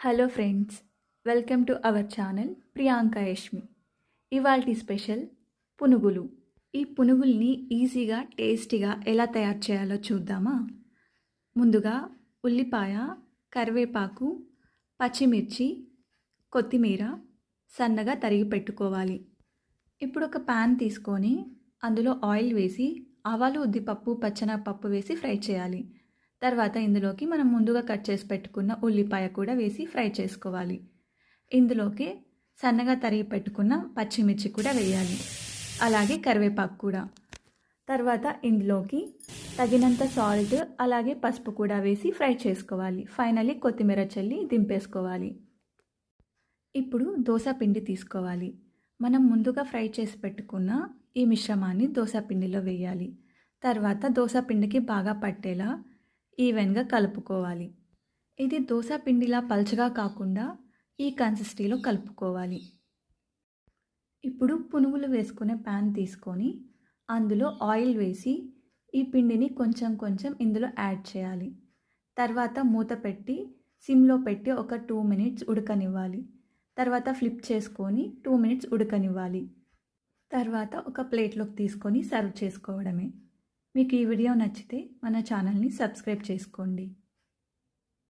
Hello friends welcome to our channel Priyanka Yashmi ఇవాల్టి special పునుగులు. ఈ పునుగుల్ని ఈజీగా టేస్టీగా ఎలా తయారు చేయాలో చూద్దామా? ముందుగా ఉల్లిపాయ కరివేపాకు పచ్చిమిర్చి కొత్తిమీర సన్నగా తరిగి పెట్టుకోవాలి. ఇప్పుడు ఒక ప్యాన్ తీసుకొని అందులో ఆయిల్ వేసి ఆవాలు ఉద్దిపప్పు పచ్చనపప్పు వేసి ఫ్రై చేయాలి. తర్వాత ఇందులోకి మనం ముందుగా కట్ చేసి పెట్టుకున్న ఉల్లిపాయ కూడా వేసి ఫ్రై చేసుకోవాలి. ఇందులోకి సన్నగా తరిగి పెట్టుకున్న పచ్చిమిర్చి కూడా వేయాలి. అలాగే కరివేపాకు కూడా. తర్వాత ఇందులోకి తగినంత సాల్ట్ అలాగే పసుపు కూడా వేసి ఫ్రై చేసుకోవాలి. ఫైనలీ కొత్తిమీర చల్లి దింపేసుకోవాలి. ఇప్పుడు దోశ పిండి తీసుకోవాలి. మనం ముందుగా ఫ్రై చేసి పెట్టుకున్న ఈ మిశ్రమాన్ని దోశ పిండిలో వేయాలి. తర్వాత దోశ పిండికి బాగా పట్టేలా ఈవెన్గా కలుపుకోవాలి. ఇది దోశ పిండిలా పల్చగా కాకుండా ఈ కన్సిస్టీలో కలుపుకోవాలి. ఇప్పుడు పునుగులు వేసుకునే ప్యాన్ తీసుకొని అందులో ఆయిల్ వేసి ఈ పిండిని కొంచెం కొంచెం ఇందులో యాడ్ చేయాలి. తర్వాత మూత పెట్టి సిమ్లో పెట్టి ఒక టూ మినిట్స్ ఉడకనివ్వాలి. తర్వాత ఫ్లిప్ చేసుకొని టూ మినిట్స్ ఉడకనివ్వాలి. తర్వాత ఒక ప్లేట్లోకి తీసుకొని సర్వ్ చేసుకోవడమే. మీకు ఈ వీడియో నచ్చితే మన ఛానల్ని సబ్స్క్రైబ్ చేసుకోండి.